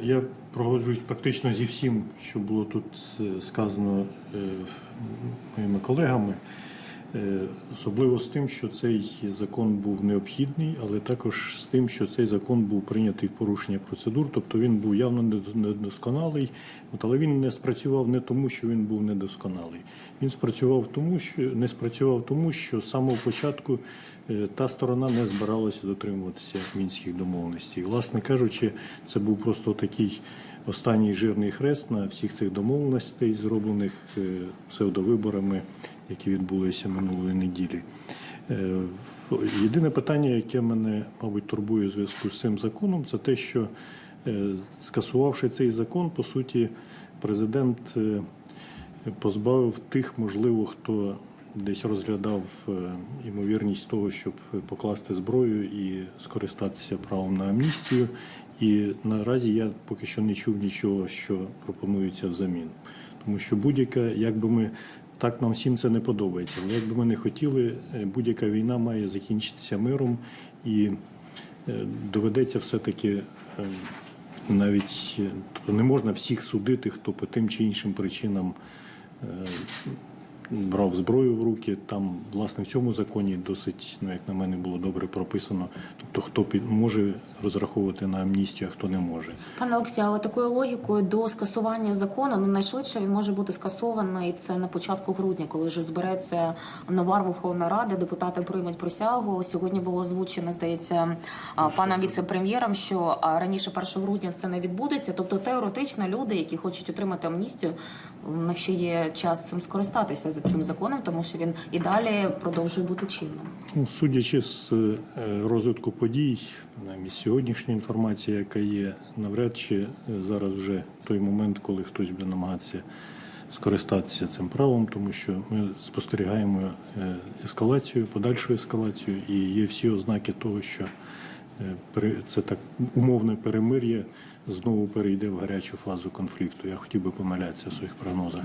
Я погоджуюсь практично зі всім, що було тут е, сказано е, моїми колегами, особливо з тим, що цей закон був необхідний, але також з тим, що цей закон був прийнятий в порушення процедур, тобто він був явно недосконалий, але він не спрацював не тому, що він був недосконалий. Він спрацював тому, що не спрацював тому, що з самого початку е, та сторона не збиралася дотримуватися мінських домовленостей. Власне кажучи, це був просто такий останній жирний хрест на всіх цих домовленостей, зроблених е, псевдовиборами, які відбулися минулої неділі. Е, Єдине питання, яке мене, мабуть, турбує у зв'язку з цим законом, це те, що е, скасувавши цей закон, по суті, президент е, позбавив тих, можливо, хто десь розглядав ймовірність того, щоб покласти зброю і скористатися правом на амністію. І наразі я поки що не чув нічого, що пропонується взамін. Тому що будь-яка, як би ми так нам всім це не подобається, але як би ми не хотіли, е, будь-яка війна має закінчитися миром і е, доведеться все-таки е, навіть тобто не можна всіх судити, хто по тим чи іншим причинам брав зброю в руки. Там, власне, в цьому законі досить, ну як на мене, було добре прописано. Тобто, хто може розраховувати на амністію, а хто не може. Пане Олексію, але такою логікою до скасування закону ну найшвидше він може бути скасований це на початку грудня, коли вже збереться нова Верховна Рада, депутати приймуть присягу. Сьогодні було озвучено, здається, а, паном віце-прем'єром, що раніше 1 грудня це не відбудеться. Тобто теоретично люди, які хочуть отримати амністію, у них ще є час цим скористатися за цим законом, тому що він і далі продовжує бути чинним. Ну, судячи з е, розвитку подій, принаймні з сьогоднішньої інформації, яка є, навряд чи е, зараз вже той момент, коли хтось буде намагатися скористатися цим правом, тому що ми спостерігаємо е, ескалацію, подальшу ескалацію, і є всі ознаки того, що е, це так умовне перемир'я знову перейде в гарячу фазу конфлікту. Я хотів би помилятися в своїх прогнозах.